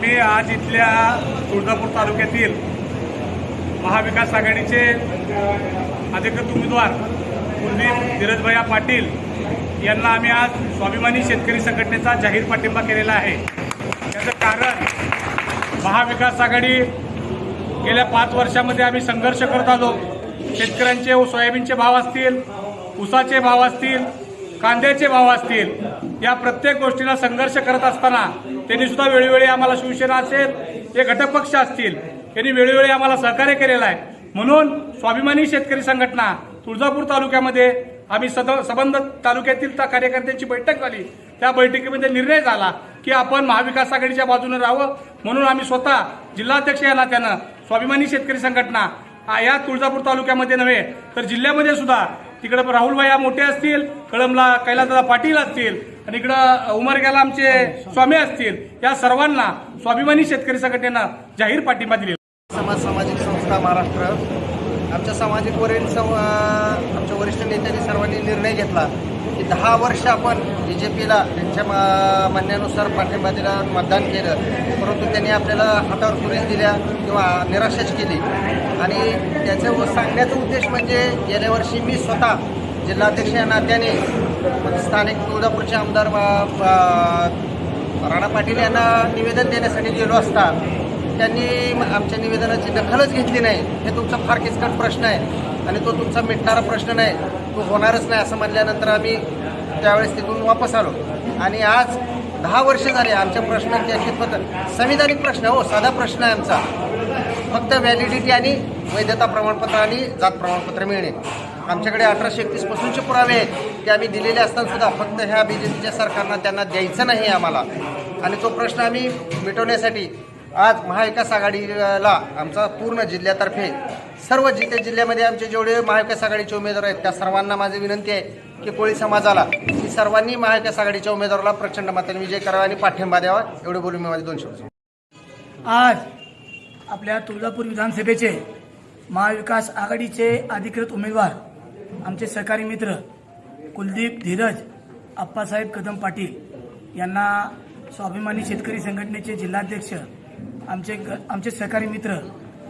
मी आज इथल्या तुळजापूर तालुक्यातील महाविकास आघाडीचे अधिकृत उमेदवार कुलदीप धीरजभैया पाटील यांना आम्ही आज स्वाभिमानी शेतकरी संघटनेचा जाहीर पाठिंबा केलेला आहे. त्याचं कारण महाविकास आघाडी गेल्या पाच वर्षामध्ये आम्ही संघर्ष करत आलो. शेतकऱ्यांचे व सोयाबीनचे भाव असतील ऊसाचे भाव असतील कांद्याचे भाव असतील या प्रत्येक गोष्टीला संघर्ष करत असताना त्यांनी सुद्धा वेळोवेळी आम्हाला शिवसेना असेल हे घटक पक्ष असतील त्यांनी वेळोवेळी आम्हाला सहकार्य केलेलं आहे. म्हणून स्वाभिमानी शेतकरी संघटना तुळजापूर तालुक्यामध्ये आम्ही सद संबंध तालुक्यातील त्या कार्यकर्त्यांची बैठक झाली. त्या बैठकीमध्ये निर्णय झाला की आपण महाविकास आघाडीच्या बाजूने राहावं. म्हणून आम्ही स्वतः जिल्हाध्यक्ष या नात्यानं स्वाभिमानी शेतकरी संघटना या तुळजापूर तालुक्यामध्ये नव्हे तर जिल्ह्यामध्ये सुद्धा तिकडे राहुलभाई मोठे असतील कळमला कैलासदादा पाटील असतील आणि इकडं उमरग्याला आमचे स्वामी असतील या सर्वांना स्वाभिमानी शेतकरी संघटनेनं जाहीर पाठिंबा दिली समाज सामाजिक संस्था महाराष्ट्र. आमच्या सामाजिक वरील सं आमच्या वरिष्ठ नेत्यांनी सर्वांनी निर्णय घेतला की दहा वर्ष आपण बी जे पीला त्यांच्या मा- म्हणण्यानुसार पाठिंबा दिला मतदान केलं. परंतु त्यांनी आपल्याला हातावर पुरीस दिल्या किंवा निराशाच केली. आणि त्याचं सांगण्याचा उद्देश म्हणजे गेल्या वर्षी मी स्वतः जिल्हाध्यक्ष या नात्याने स्थानिक तुळजापूरचे आमदार बा- राणा पाटील यांना निवेदन देण्यासाठी गेलो असता त्यांनी आमच्या निवेदनाची दखलच घेतली नाही. हे तुमचा फार किचकट प्रश्न आहे आणि तो तुमचा मिटणारा प्रश्न नाही. तो होणारच नाही असं म्हणल्यानंतर आम्ही त्यावेळेस तिथून वापस आलो. आणि आज दहा वर्ष झाले आमच्या प्रश्न पद्धत संविधानिक प्रश्न आहे, हो साधा प्रश्न आहे आमचा. फक्त व्हॅलिडिटी आणि वैधता प्रमाणपत्र आणि जात प्रमाणपत्र मिळणे. आमच्याकडे अठराशे एकतीसपासूनचे पुरावे आहेत. ते आम्ही दिलेले असताना सुद्धा फक्त ह्या बी जे पीच्या सरकारनं त्यांना द्यायचं नाही आम्हाला. आणि तो प्रश्न आम्ही मिटवण्यासाठी आज महाविकास आघाडीला आमचा पूर्ण जिल्ह्यातर्फे सर्व जिल्ह्या जिल्ह्यामध्ये आमचे जेवढे महाविकास आघाडीचे उमेदवार आहेत त्या सर्वांना माझी विनंती आहे की कोळी समाजाला की सर्वांनी महाविकास आघाडीच्या उमेदवाराला प्रचंड मताने विजय करावा आणि पाठिंबा द्यावा एवढे बोलून मी माझे दोन शब्द आज आपल्या तुळजापूर विधानसभेचे महाविकास आघाडीचे अधिकृत उमेदवार आमचे सहकारी मित्र कुलदीप धीरज आप्पासाहेब कदम पाटील यांना स्वाभिमानी शेतकरी संघटनेचे जिल्हाध्यक्ष आमचे ग आमचे सहकारी मित्र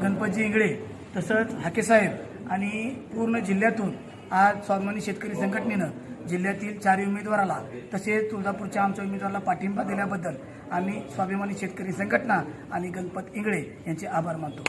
गणपतजी इंगळे तसंच हाकेसाहेब आणि पूर्ण जिल्ह्यातून आज स्वाभिमानी शेतकरी संघटनेनं जिल्ह्यातील चारही उमेदवाराला तसेच तुळजापूरच्या आमच्या उमेदवाराला पाठिंबा दिल्याबद्दल आम्ही स्वाभिमानी शेतकरी संघटना आणि गणपत इंगळे यांचे आभार मानतो.